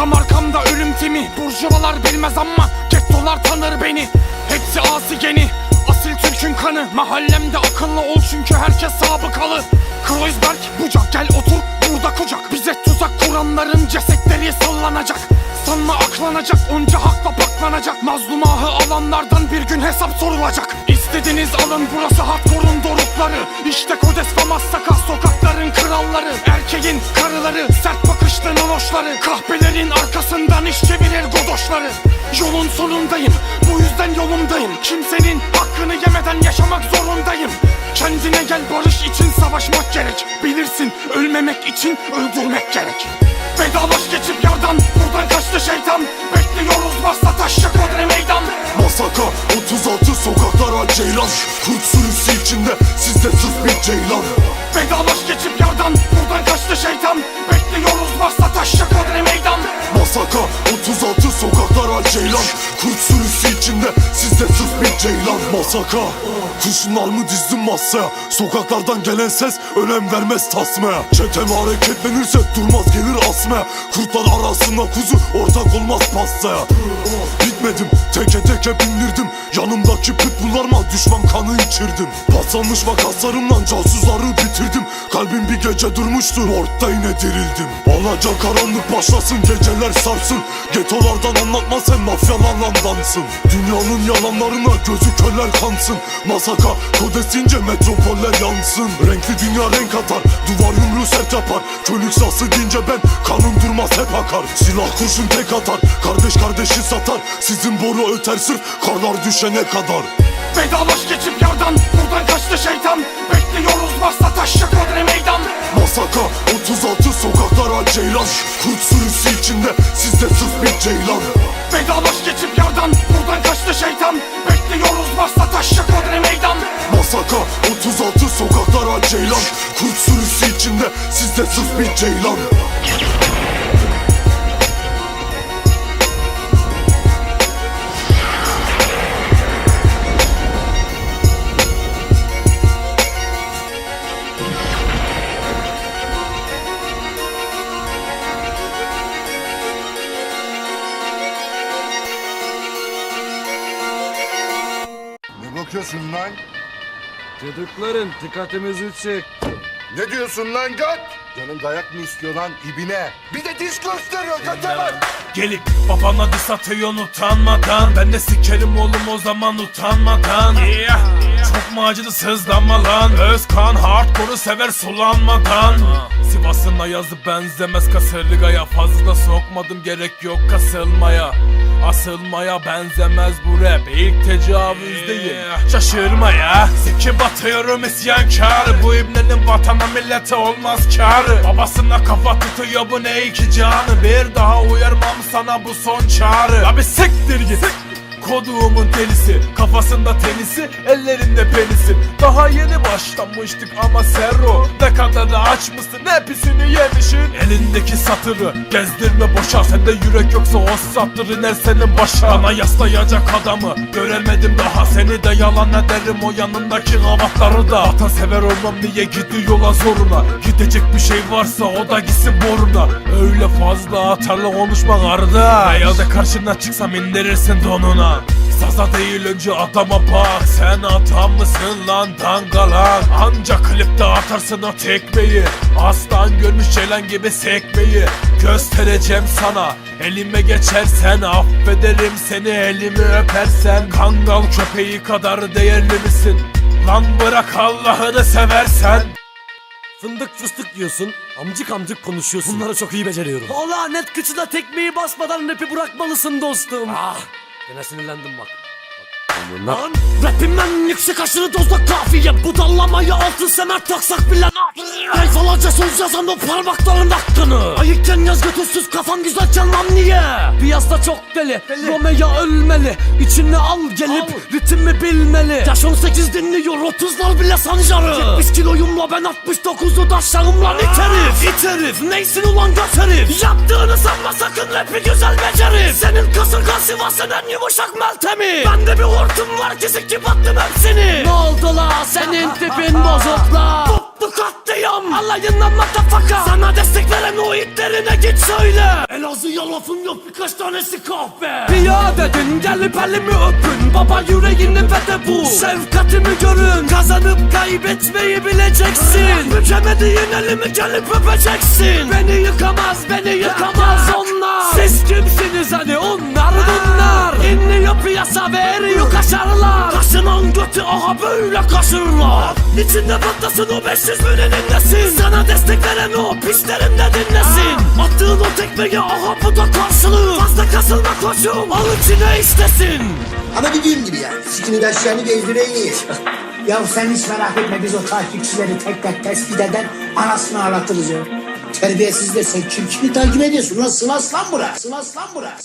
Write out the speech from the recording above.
Tam arkamda ölüm timi. Burjuvalar bilmez ama Gettolar tanır beni. Hepsi asi geni Asil Türk'ün kanı. Mahallemde akıllı ol çünkü herkes sabıkalı Kreuzberg bucak gel otur. Burada kucak. Bize tuzak kuranların cesetleri sallanacak. Sanma aklanacak onca hakla baklanacak Mazlumahı alanlardan bir gün hesap sorulacak İstediğiniz alın burası hardcore'un dorukları. İşte Kodes ve Massaka sokakların kralları. Erkeğin karıları sert bakışlı nonoşları. Kahpelerin arkasından iş çevirir godoşları. Yolun sonundayım bu yüzden yolumdayım. Kimsenin hakkını yemeden yaşamak zorundayım. Kendine gel barış için savaşmak gerek. Bilirsin ölmemek için öldürmek gerek Vedalaş geçip yardan buradan kaçtı şeytan. Bekliyoruz varsa taşacak odre meydan. Masaka 36 sokaklara ceylan. Kurt sürüsü içinde sizde sırf bir ceylan. Vedalaş geçip yardan buradan kaçtı şeytan. Bekliyoruz varsa taşacak odre meydan. Masaka 36 sokaklara ceylan ceylan Masaka. Kurşunlarımı dizdim masaya. Sokaklardan gelen ses önem vermez tasmaya. Çetem hareketlenirse durmaz gelir asmaya. Kurtlar arasında kuzu ortak olmaz pastaya Bitmedim teke teke bindirdim. Yanımdaki pitbulllarıma düşman kanı içirdim. Paslanmış vakaslarımla casusları bitirdim. Kalbim bir gece durmuştu orta yine dirildim. Alaca karanlık başlasın geceler sarsın. Getolardan anlatma sen mafyalarla dansın. Dünyanın yalanlarına gözü körler kansın. Masaka kodesince metropoller yansın. Renkli dünya renk atar Duvar yumruğu sert yapar. Könük sası deyince ben kanım durmaz hep akar. Silah kurşun tek atar Kardeş kardeşi satar Sizin boru öter sırf karlar düşene kadar. Vedalaş geçip yardan buradan kaçtı şeytan. Bekliyoruz varsa taşacak odre meydan. Masaka 36 sokaklara ceylan. Kurt sürüsü içinde sizde sırf bir ceylan. Vedalaş geçip yardan buradan kaçtı şeytan. Bekliyoruz varsa taşacak odre meydan. Masaka 36 sokaklara ceylan. Kurt sürüsü içinde sizde sırf bir ceylan Ne bakıyorsun lan? Çocukların dikkatimizi çek. Ne diyorsun lan göt? Canın dayak mı istiyor lan ibine? Bir de diş gösteriyor göte bak. Gelip babana diss atıyorsun utanmadan Ben de sikerim oğlum o zaman utanmadan yeah. Acıdı sızlanma lan Özkan hardcore'u sever sulanmadan. Sivas'ın ayazı benzemez kasırgaya Fazla sokmadım gerek yok kasılmaya. Asılmaya benzemez bu rap İlk tecavüz değil Şaşırma ya. Siki batıyorum isyankar. Bu ibnenin vatana millete olmaz kar. Babasına kafa tutuyor bu ne iki canı? Bir daha uyarmam sana bu son çağrı. Ya bir siktir git Koduğumun delisi Kafasında tenisi Ellerinde penisin. Daha yeni başlamıştık ama serro Ne kadar da aç hepsini yemişin Elindeki satırı Gezdirme boşa Sende yürek yoksa o satır iner senin başa. Bana yaslayacak adamı Göremedim daha seni de yalan ederim O yanındaki gavatları da. Ata sever olmam diye gidiyorlar zoruna? Gidecek bir şey varsa o da gitsin boruna. Öyle fazla atarlı konuşma kardeş. Realde karşına çıksam indirirsin donuna Saza değil önce adama bak Sen adam mısın lan dangalak Anca klipte atarsın o tekmeyi Aslan görmüş ceylan gibi sekmeyi Göstereceğim sana Elime geçersen affederim seni elimi öpersen Kangal köpeği kadar değerli misin? Lan bırak Allah'ını seversen Fındık fıstık yiyorsun, amcık amcık konuşuyorsun. Bunları çok iyi beceriyorum. O lanet kıçına tekmeyi basmadan rapi bırakmalısın dostum. Ah, gene sinirlendim bak. Lan rapimden yüksek aşırı dozda kafiye. Budallamaya altın semer taksak bile Sayfalarca söz yazan o parmakların hakkını. Ayıkken yaz götürsüz kafan güzel canlam niye? Piyasa çok deli, Romeo ölmeli. İçine al gelip ritmi bilmeli. Yaş 18 dinliyor 30'lar bile sancarı. 70 kiloyumla ben 69'u daşlarım lan it herif. İt herif Neysin ulan göt herif? Yaptığını sanma sakın rapi güzel becerif. Senin kasırgan Sivas'ın en yumuşak meltemi. Ben de bir hortum lütfum var ki sikip attım hepsini Ne oldu la? Senin tipin bozuk la. Bu katliam. Alayından matafaka Sana destek veren o itlerine git söyle. Elazığ'a lafım yok birkaç tanesi kahve Piyadedin gelip elimi öpün. Baba yüreğini fethe bu. Şefkatimi görün. Kazanıp kaybetmeyi bileceksin. Bükemediğin elimi gelip öpeceksin. Beni yıkamaz beni yıkamaz. Onlar Siz kimsiniz hani? Onlar bunlar. İnliyor piyasa ve eriyor kaşarlar Kaşınan götü aha böyle kaşırlar İçinde patlasın o 500 binin nesin Sana destek veren o pislerin de dinlesin Attığın o tekmeyi aha bu da karşılığı Fazla kasılma koçum. Al içine istesin? Ama dediğim gibi yani. Sikini taşlarını gezdiren iyi. ya sen hiç merak etme biz o takipçileri tek tek tespit eder anasını ağlatırız ya. Terbiyesiz de sen kim kimi takip ediyorsun lan Sivas lan bura. Sivas lan bura.